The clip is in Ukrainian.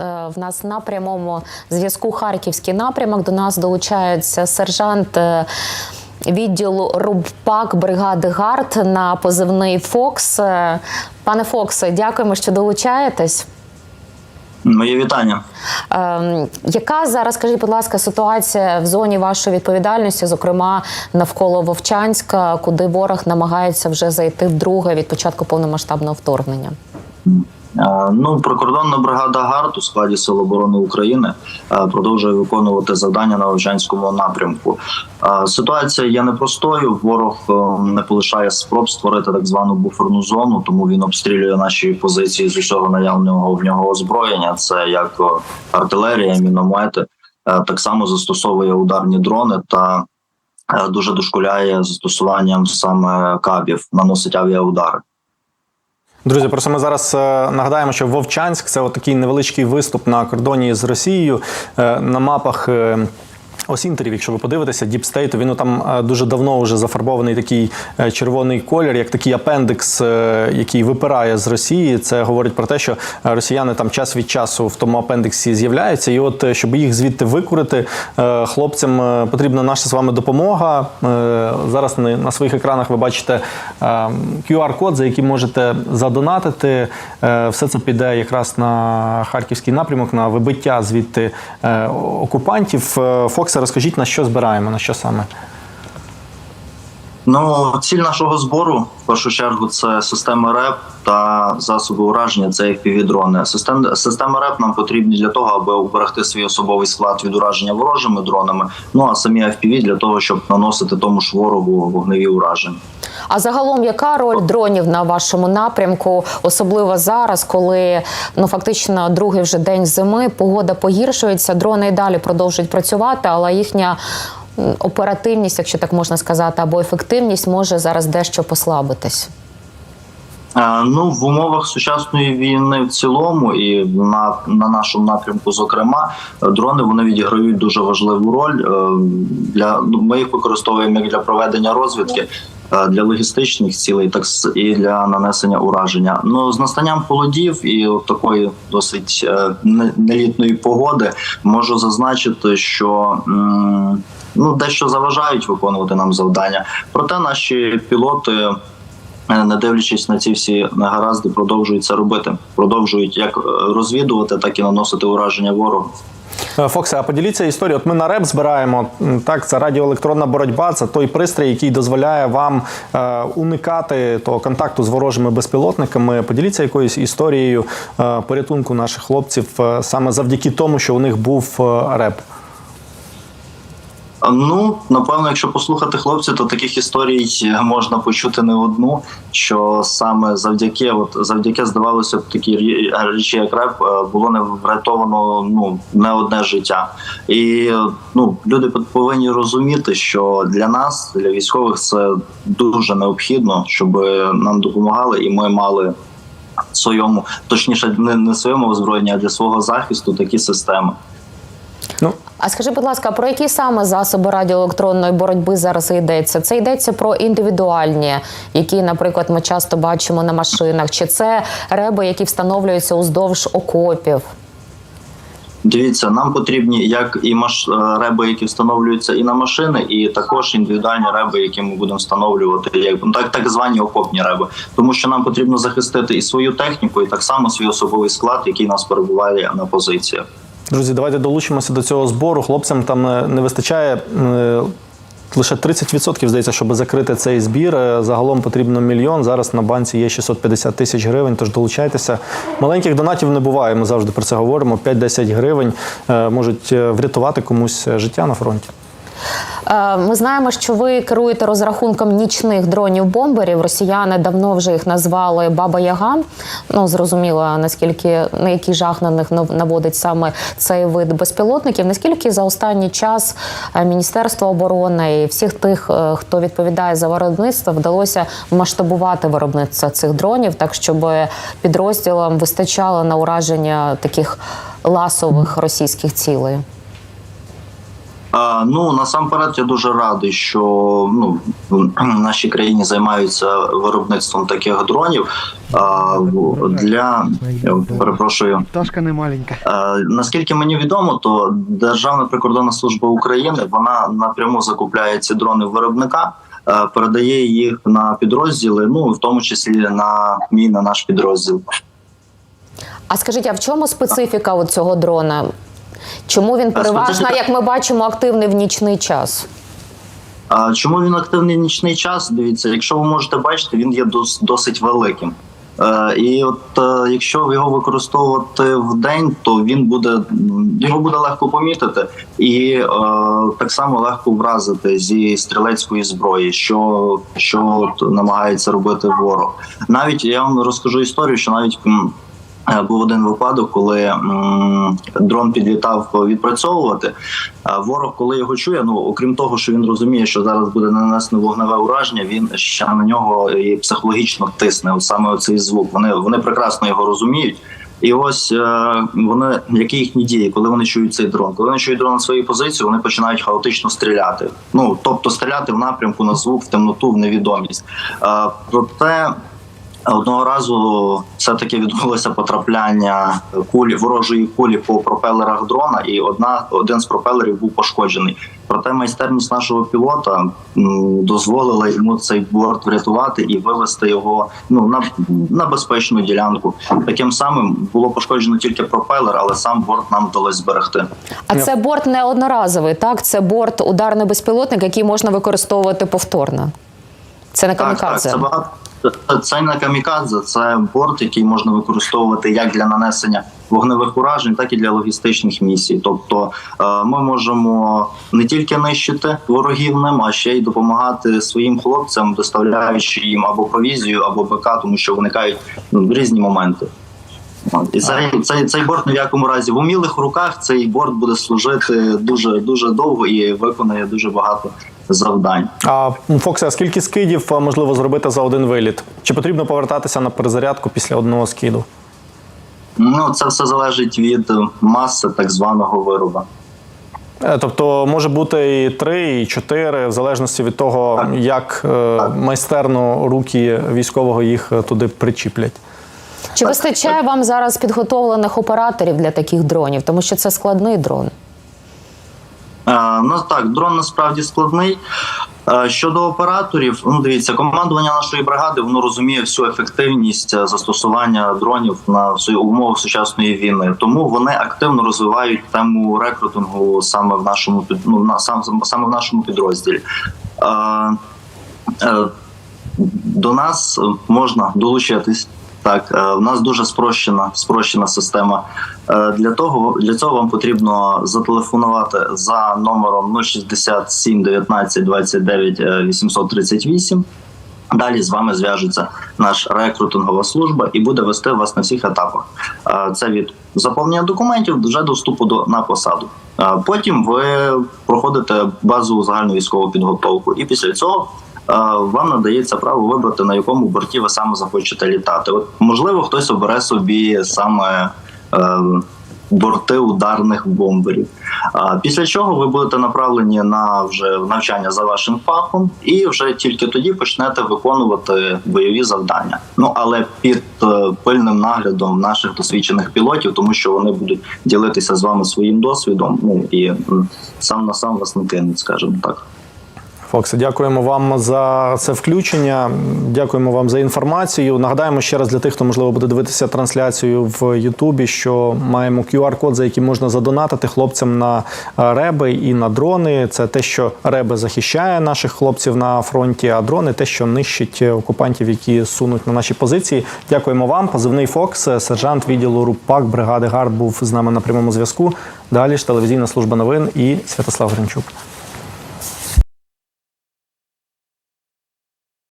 Е, В нас на прямому зв'язку Харківський напрямок. До нас долучається сержант е, відділу Рубпак бригади ГАРД на позивний Фокс. Е, Пане Фоксе, дякуємо, що долучаєтесь. Моє вітання. Яка зараз, скажіть, будь ласка, ситуація в зоні вашої відповідальності, зокрема навколо Вовчанська, куди ворог намагається вже зайти вдруге від початку повномасштабного вторгнення? Е, Ну, прикордонна бригада ГАРД у складі Сил оборони України е, продовжує виконувати завдання на Вовчанському напрямку. Е, Ситуація є непростою. Ворог не полишає спроб створити так звану буферну зону, тому він обстрілює наші позиції з усього наявного в нього озброєння. Це як артилерія, міномети. Так само застосовує ударні дрони та дуже дошкуляє застосуванням саме кабів, наносить авіаудари. Друзі, просто ми зараз е, нагадаємо, що Вовчанськ це такий невеличкий виступ на кордоні з Росією Е, на мапах. Е, Осінтерів, якщо ви подивитеся, Діпстейту, він там е, дуже давно вже зафарбований такий е, червоний колір, як такий апендикс, е, який випирає з Росії. Це говорить про те, що росіяни там час від часу в тому апендиксі з'являються. І от щоб їх звідти викурити, хлопцям потрібна наша з вами допомога. Зараз на своїх екранах ви бачите QR-код, за яким можете задонатити. Все це піде якраз на харківський напрямок, на вибиття звідти окупантів. Фоксе, розкажіть, на що збираємо, на що саме? Ну, ціль нашого збору в першу чергу це система РЕП та засоби ураження. Це FPV-дрони. Систем системи РЕП нам потрібні для того, аби уберегти свій особовий склад від ураження ворожими дронами. Ну а самі FPV для того, щоб наносити тому ж ворогу вогневі ураження. А загалом, яка роль дронів на вашому напрямку, особливо зараз, коли ну фактично другий вже день зими, погода погіршується, дрони і далі продовжують працювати, але їхня оперативність, якщо так можна сказати, або ефективність може зараз дещо послабитись. Е, Ну, в умовах сучасної війни в цілому, і на, на нашому напрямку, зокрема, е, дрони вони відіграють дуже важливу роль. Е, Для ну, ми їх використовуємо як для проведення розвідки, для логістичних цілей, так і для нанесення ураження. Ну з настанням холодів і от такої досить нелітної погоди можу зазначити, що. м, Ну, дещо заважають виконувати нам завдання. Проте наші пілоти Е, не дивлячись на ці всі негаразди, продовжують це робити. Продовжують як е, розвідувати, так і наносити ураження ворогу. Е, Фоксе, а поділіться історією. От ми на РЕП збираємо. Так, це радіоелектронна боротьба. Це той пристрій, який дозволяє вам е, уникати того контакту з ворожими безпілотниками. Поділіться якоюсь історією е, порятунку наших хлопців е, саме завдяки тому, що у них був РЕП. Ну напевно, якщо послухати хлопців, то таких історій можна почути не одну. Що саме завдяки, от завдяки здавалося б, такі речі, як реп, е, було не врятовано ну не одне життя. І ну люди повинні розуміти, що для нас, для військових, це дуже необхідно, щоб нам допомагали, і ми мали своєму, точніше, не, не своєму озброєнні, а для свого захисту такі системи. Ну, А скажи, будь ласка, про які саме засоби радіоелектронної боротьби зараз йдеться? Це йдеться про індивідуальні, які, наприклад, ми часто бачимо на машинах, чи це реби, які встановлюються уздовж окопів? Дивіться, нам потрібні як і маш... е, реби, які встановлюються і на машини, і також індивідуальні реби, які ми будемо встановлювати, як ну, так, так звані окопні реби. Тому що нам потрібно захистити і свою техніку, і так само свій особовий склад, який нас перебуває на позиціях. Друзі, давайте долучимося до цього збору. Хлопцям там е, не вистачає. е, Лише 30% здається, щоб закрити цей збір. Е, Загалом потрібно мільйон. Зараз на банці є 650 тисяч гривень. Тож долучайтеся. Маленьких донатів не буває. Ми завжди про це говоримо. 5-10 гривень можуть врятувати комусь життя на фронті. Е, Ми знаємо, що ви керуєте розрахунком нічних дронів-бомберів. Росіяни давно вже їх назвали Баба Яга. Ну зрозуміло, наскільки на який жах на них наводить саме цей вид безпілотників. Наскільки за останній час е, Міністерство оборони і всіх тих, е, хто відповідає за виробництво, вдалося масштабувати виробництво цих дронів, так щоб підрозділам вистачало на ураження таких ласових російських цілей. А, Ну насамперед я дуже радий, що ну в нашій країні займаються виробництвом таких дронів. А, для перепрошую. Пташка не маленька. Наскільки мені відомо, то Державна прикордонна служба України вона напряму закупляє ці дрони в виробника, передає їх на підрозділи, ну в тому числі на мій на наш підрозділ. А скажіть, а в чому специфіка от цього дрона? Чому він переважно, як ми бачимо, активний в нічний час? А чому він активний в нічний час? Дивіться, якщо ви можете бачити, він є дос- досить великим. Е, і от е, якщо його використовувати в день, то він буде його буде легко помітити, і е, так само легко вразити зі стрілецької зброї, що, що намагається робити ворог. Навіть я вам розкажу історію, що навіть. Е, Був один випадок, коли дрон підлітав відпрацьовувати. Ворог, коли його чує, ну окрім того, що він розуміє, що зараз буде нанесено вогневе ураження, він ще на нього і психологічно тисне. Саме цей звук. Вони вони прекрасно його розуміють. І ось е, вони, які їхні дії, коли вони чують цей дрон, коли вони чують дрон на своїй позиції, вони починають хаотично стріляти. Ну тобто стріляти в напрямку на звук, в темноту, в невідомість. Е, проте Одного разу все-таки відбулося потрапляння кулі ворожої кулі по пропелерах дрона, і одна один з пропелерів був пошкоджений. Проте майстерність нашого пілота дозволила йому цей борт врятувати і вивести його ну на, на безпечну ділянку. Таким самим було пошкоджено тільки пропелер, але сам борт нам вдалося зберегти. А це борт не одноразовий, так? Це борт ударний безпілотник, який можна використовувати повторно. Це не Так, так, це багато. Це- не камікадзе, це борт, який можна використовувати як для нанесення вогневих уражень, так і для логістичних місій. Тобто е, ми можемо не тільки нищити ворогів ним, а ще й допомагати своїм хлопцям, доставляючи їм або провізію, або БК, тому що виникають ну, різні моменти. І цей, цей, цей борт ні в якому разі в умілих руках цей борт буде служити дуже дуже довго і виконає дуже багато завдань. А Фоксе, а скільки скидів е, можливо зробити за один виліт? Чи потрібно повертатися на перезарядку після одного скиду? Ну, це все залежить від маси так званого вироба. Е, Тобто може бути і три, і чотири, в залежності від того, Так. як е, майстерно руки військового їх туди причіплять. Чи вистачає вам зараз підготовлених операторів для таких дронів? Тому що це складний дрон. Е, ну так, дрон насправді складний. Е, Щодо операторів, ну дивіться, командування нашої бригади воно розуміє всю ефективність е, застосування дронів на умовах сучасної війни. Тому вони активно розвивають тему рекрутингу саме в нашому ну, на сам саме в нашому підрозділі. До нас можна долучитись. Так, е, в нас дуже спрощена спрощена система. Е, Для того для цього вам потрібно зателефонувати за номером 067 19 29 е, 838. Далі з вами зв'яжеться наша рекрутингова служба і буде вести вас на всіх етапах. Е, Це від заповнення документів вже до вступу до на посаду. Потім ви проходите базову загальну військову підготовку, і після цього вам надається право вибрати на якому борті ви саме захочете літати. От можливо, хтось обере собі саме. е, Борти ударних бомберів. Після чого ви будете направлені на вже навчання за вашим фахом, і вже тільки тоді почнете виконувати бойові завдання. Ну але під е, пильним наглядом наших досвідчених пілотів, тому що вони будуть ділитися з вами своїм досвідом. Ну і сам на сам вас не кинуть, скажімо так. Фоксе, дякуємо вам за це включення. Дякуємо вам за інформацію. Нагадаємо ще раз для тих, хто можливо буде дивитися трансляцію в Ютубі, що маємо QR-код, за яким можна задонатити хлопцям на е, реби і на дрони. Це те, що реби захищає наших хлопців на фронті, а дрони те, що нищить окупантів, які сунуть на наші позиції. Дякуємо вам. Позивний Фокс, сержант відділу РУПАК бригади ГАРД був з нами на прямому зв'язку. Далі ж телевізійна служба новин і Святослав Гринчук.